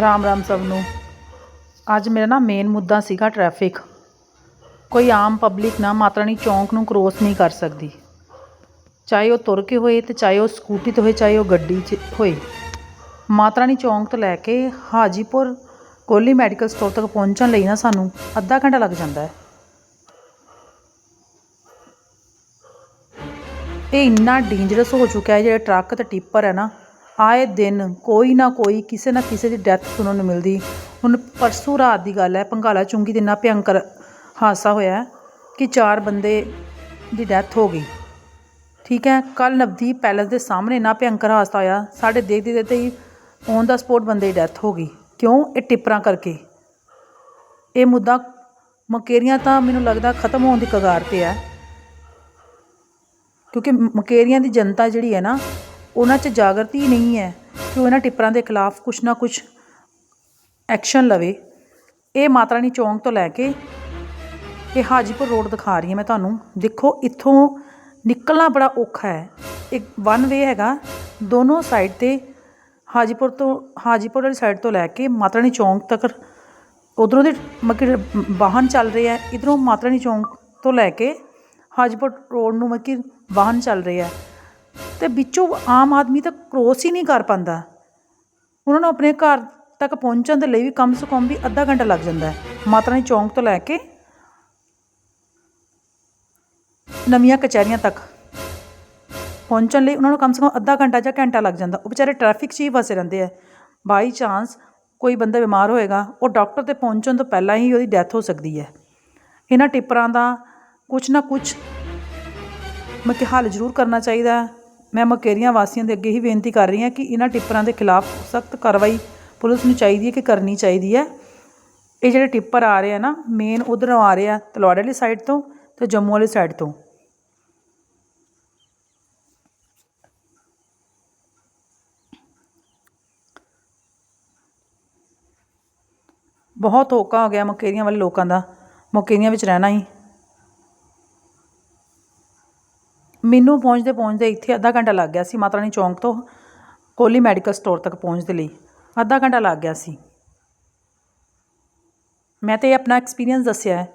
ਰਾਮ ਰਾਮ ਸਭ ਨੂੰ। ਅੱਜ ਮੇਰਾ ਨਾ ਮੇਨ ਮੁੱਦਾ ਸੀਗਾ ਟ੍ਰੈਫਿਕ ਕੋਈ ਆਮ ਪਬਲਿਕ ਨਾ ਮਾਤਾ ਰਾਣੀ ਚੌਂਕ ਨੂੰ ਕ੍ਰੋਸ ਨਹੀਂ ਕਰ ਸਕਦੀ। ਚਾਹੇ ਉਹ ਤੁਰ ਕੇ ਹੋਏ ਅਤੇ ਚਾਹੇ ਉਹ ਸਕੂਟੀ 'ਤੇ ਹੋਏ, ਚਾਹੇ ਉਹ ਗੱਡੀ 'ਚ ਹੋਏ। ਮਾਤਾ ਰਾਣੀ ਚੌਂਕ ਤੋਂ ਲੈ ਕੇ ਹਾਜੀਪੁਰ ਕੋਹਲੀ ਮੈਡੀਕਲ ਸਟੋਰ ਤੱਕ ਪਹੁੰਚਣ ਲਈ ਨਾ ਸਾਨੂੰ ਅੱਧਾ ਘੰਟਾ ਲੱਗ ਜਾਂਦਾ ਹੈ। ਇਹ ਇੰਨਾ ਡੇਂਜਰਸ ਹੋ ਚੁੱਕਿਆ ਹੈ, ਜਿਹੜੇ ਟਰੱਕ ਅਤੇ ਟਿੱਪਰ ਹੈ ਨਾ ਆਏ ਦਿਨ ਕੋਈ ਨਾ ਕੋਈ, ਕਿਸੇ ਨਾ ਕਿਸੇ ਦੀ ਡੈਥ ਸੁਣਨ ਨੂੰ ਮਿਲਦੀ। ਹੁਣ ਪਰਸੋਂ ਰਾਤ ਦੀ ਗੱਲ ਹੈ ਭੰਗਾਲਾ ਚੁੰਗੀ 'ਤੇ ਇੰਨਾ ਭਿਅੰਕਰ ਹਾਦਸਾ ਹੋਇਆ ਕਿ ਚਾਰ ਬੰਦੇ ਦੀ ਡੈਥ ਹੋ ਗਈ। ਠੀਕ ਹੈ, ਕੱਲ੍ਹ ਨਵਦੀਪ ਪੈਲਸ ਦੇ ਸਾਹਮਣੇ ਇੰਨਾ ਭਿਅੰਕਰ ਹਾਦਸਾ ਹੋਇਆ, ਸਾਡੇ ਦੇਖਦੇ ਦੇਖਦੇ ਹੀ ਔਨ ਦਾ ਸਪੋਟ ਬੰਦੇ ਦੀ ਡੈਥ ਹੋ ਗਈ। ਕਿਉਂ? ਇਹ ਟਿੱਪਰਾਂ ਕਰਕੇ। ਇਹ ਮੁੱਦਾ ਮਕੇਰੀਆਂ ਤਾਂ ਮੈਨੂੰ ਲੱਗਦਾ ਖਤਮ ਹੋਣ ਦੀ ਕਗਾਰ 'ਤੇ ਹੈ। ਕਿਉਂਕਿ ਮਕੇਰੀਆਂ ਦੀ ਜਨਤਾ ਜਿਹੜੀ ਹੈ ਨਾ ਉਹਨਾਂ 'ਚ ਜਾਗਰਤੀ ਨਹੀਂ ਹੈ ਕਿ ਉਹ ਇਹਨਾਂ ਟਿੱਪਰਾਂ ਦੇ ਖਿਲਾਫ ਕੁਛ ਨਾ ਕੁਛ ਐਕਸ਼ਨ ਲਵੇ। ਇਹ ਮਾਤਾ ਰਾਣੀ ਚੌਂਕ ਤੋਂ ਲੈ ਕੇ ਇਹ ਹਾਜੀਪੁਰ ਰੋਡ ਦਿਖਾ ਰਹੀ ਹਾਂ ਮੈਂ ਤੁਹਾਨੂੰ। ਦੇਖੋ, ਇੱਥੋਂ ਨਿਕਲਣਾ ਬੜਾ ਔਖਾ ਹੈ। ਇੱਕ ਵਨ ਵੇ ਹੈਗਾ। ਦੋਨੋਂ ਸਾਈਡ ਤੇ ਹਾਜੀਪੁਰ ਤੋਂ, ਹਾਜੀਪੁਰ ਵਾਲੀ ਸਾਈਡ ਤੋਂ ਲੈ ਕੇ ਮਾਤਾ ਰਾਣੀ ਚੌਂਕ ਤੱਕ ਉਧਰੋਂ ਦੇ ਮਤਲਬ ਕਿ ਵਾਹਨ ਚੱਲ ਰਹੇ ਆ ਇਧਰੋਂ ਮਾਤਾ ਰਾਣੀ ਚੌਂਕ ਤੋਂ ਲੈ ਕੇ ਹਾਜੀਪੁਰ ਰੋਡ ਨੂੰ ਮਤਲਬ ਕਿ ਵਾਹਨ ਚੱਲ ਰਹੇ ਆ ਅਤੇ ਵਿੱਚੋਂ ਆਮ ਆਦਮੀ ਤਾਂ ਕਰੋਸ ਹੀ ਨਹੀਂ ਕਰ ਪਾਉਂਦਾ। ਉਹਨਾਂ ਨੂੰ ਆਪਣੇ ਘਰ ਤੱਕ ਪਹੁੰਚਣ ਦੇ ਲਈ ਵੀ ਕਮ ਸੇ ਕਮ ਵੀ ਅੱਧਾ ਘੰਟਾ ਲੱਗ ਜਾਂਦਾ ਮਾਤਾ ਰਾਣੀ ਚੌਂਕ ਤੋਂ ਲੈ ਕੇ ਨਵੀਆਂ ਕਚਹਿਰੀਆਂ ਤੱਕ ਪਹੁੰਚਣ ਲਈ ਉਹਨਾਂ ਨੂੰ ਕਮ ਸੇ ਕਮ ਅੱਧਾ ਘੰਟਾ ਜਾਂ ਘੰਟਾ ਲੱਗ ਜਾਂਦਾ। ਉਹ ਵਿਚਾਰੇ ਟ੍ਰੈਫਿਕ 'ਚ ਹੀ ਫਸੇ ਰਹਿੰਦੇ ਆ। ਬਾਈ ਚਾਂਸ ਕੋਈ ਬੰਦਾ ਬਿਮਾਰ ਹੋਏਗਾ, ਉਹ ਡਾਕਟਰ ਤੇ ਪਹੁੰਚਣ ਤੋਂ ਪਹਿਲਾਂ ਹੀ ਉਹਦੀ ਡੈਥ ਹੋ ਸਕਦੀ ਹੈ। ਇਹਨਾਂ ਟਿੱਪਰਾਂ ਦਾ ਕੁਛ ਨਾ ਕੁਛ ਮਤਲਬ ਕਿ ਹੱਲ ਜ਼ਰੂਰ ਕਰਨਾ ਚਾਹੀਦਾ। ਮੈਂ ਮਕੇਰੀਆਂ ਵਾਸੀਆਂ ਦੇ ਅੱਗੇ ਹੀ ਬੇਨਤੀ ਕਰ ਰਹੀ ਹਾਂ ਕਿ ਇਹਨਾਂ ਟਿੱਪਰਾਂ ਦੇ ਖਿਲਾਫ ਸਖਤ ਕਾਰਵਾਈ ਪੁਲਿਸ ਨੂੰ ਚਾਹੀਦੀ ਹੈ ਕਿ ਕਰਨੀ ਚਾਹੀਦੀ ਹੈ। ਇਹ ਜਿਹੜੇ ਟਿੱਪਰ ਆ ਰਹੇ ਆ ਨਾ ਮੇਨ ਉਧਰੋਂ ਆ ਰਹੇ ਆ ਤਲਵਾੜੇ ਵਾਲੀ ਸਾਈਡ ਤੋਂ ਤੇ ਜੰਮੂ ਵਾਲੀ ਸਾਈਡ ਤੋਂ। ਬਹੁਤ ਹੋਕਾ ਹੋ ਗਿਆ ਮਕੇਰੀਆਂ ਵਾਲੇ ਲੋਕਾਂ ਦਾ। ਮਕੇਰੀਆਂ ਵਿੱਚ ਰਹਿਣਾ ਹੀ। ਮੈਨੂੰ ਪਹੁੰਚਦੇ ਪਹੁੰਚਦੇ ਇੱਥੇ ਅੱਧਾ ਘੰਟਾ ਲੱਗ ਗਿਆ ਸੀ, ਮਾਤਾ ਰਾਣੀ ਚੌਂਕ ਤੋਂ ਕੋਹਲੀ ਮੈਡੀਕਲ ਸਟੋਰ ਤੱਕ ਪਹੁੰਚਣ ਲਈ। ਅੱਧਾ ਘੰਟਾ ਲੱਗ ਗਿਆ ਸੀ। ਮੈਂ ਤਾਂ ਇਹ ਆਪਣਾ ਐਕਸਪੀਰੀਅੰਸ ਦੱਸਿਆ ਹੈ।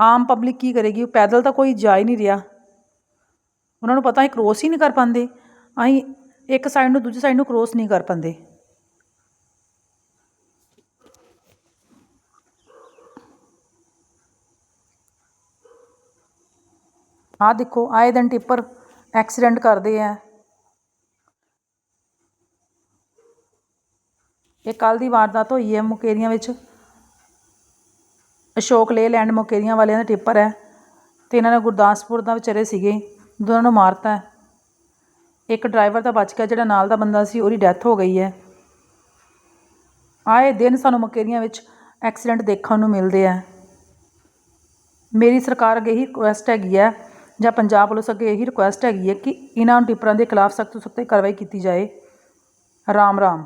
ਆਮ ਪਬਲਿਕ ਕੀ ਕਰੇਗੀ ਪੈਦਲ ਤਾਂ ਕੋਈ ਜਾ ਹੀ ਨਹੀਂ ਰਿਹਾ। ਉਹਨਾਂ ਨੂੰ ਪਤਾ ਹੈ ਕ੍ਰੋਸ ਹੀ ਨਹੀਂ ਕਰ ਪਾਉਂਦੇ। ਅਸੀਂ ਇੱਕ ਸਾਈਡ ਨੂੰ ਦੂਜੀ ਸਾਈਡ ਨੂੰ ਕ੍ਰੋਸ ਨਹੀਂ ਕਰ ਪਾਉਂਦੇ। ਆਹ ਦੇਖੋ ਆਏ ਦਿਨ ਟਿੱਪਰ ਐਕਸੀਡੈਂਟ ਕਰਦੇ ਆ। ਇਹ ਕੱਲ ਦੀ ਵਾਰਦਾਤ ਹੋਈ ਹੈ ਮੁਕੇਰੀਆਂ ਵਿੱਚ। ਅਸ਼ੋਕ ਲੇਲੈਂਡ ਮੁਕੇਰੀਆਂ ਵਾਲਿਆਂ ਦਾ ਟਿੱਪਰ ਹੈ ਤੇ ਇਹਨਾਂ ਨੇ ਗੁਰਦਾਸਪੁਰ ਦਾ ਵਿਚਾਰੇ ਸੀਗੇ, ਦੋਨਾਂ ਨੂੰ ਮਾਰਤਾ ਇੱਕ ਡਰਾਈਵਰ ਦਾ ਬਚ ਗਿਆ, ਜਿਹੜਾ ਨਾਲ ਦਾ ਬੰਦਾ ਸੀ, ਉਹਦੀ ਡੈਥ ਹੋ ਗਈ ਹੈ। ਆਏ ਦਿਨ ਸਾਨੂੰ ਮੁਕੇਰੀਆਂ ਵਿੱਚ ਐਕਸੀਡੈਂਟ ਦੇਖਣ ਨੂੰ ਮਿਲਦੇ ਆ। ਮੇਰੀ ਸਰਕਾਰ ਅੱਗੇ ਹੀ ਰਿਕੁਐਸਟ ਹੈਗੀ ਹੈ ਜਾਂ ਪੰਜਾਬ ਪੁਲਿਸ ਅੱਗੇ ਇਹੀ ਰਿਕੁਐਸਟ ਹੈਗੀ ਹੈ ਕਿ ਇਹਨਾਂ ਟਿੱਪਰਾਂ ਦੇ ਖਿਲਾਫ ਸਖਤ ਤੋਂ ਸਖਤ ਕਾਰਵਾਈ ਕੀਤੀ ਜਾਏ। ਰਾਮ ਰਾਮ।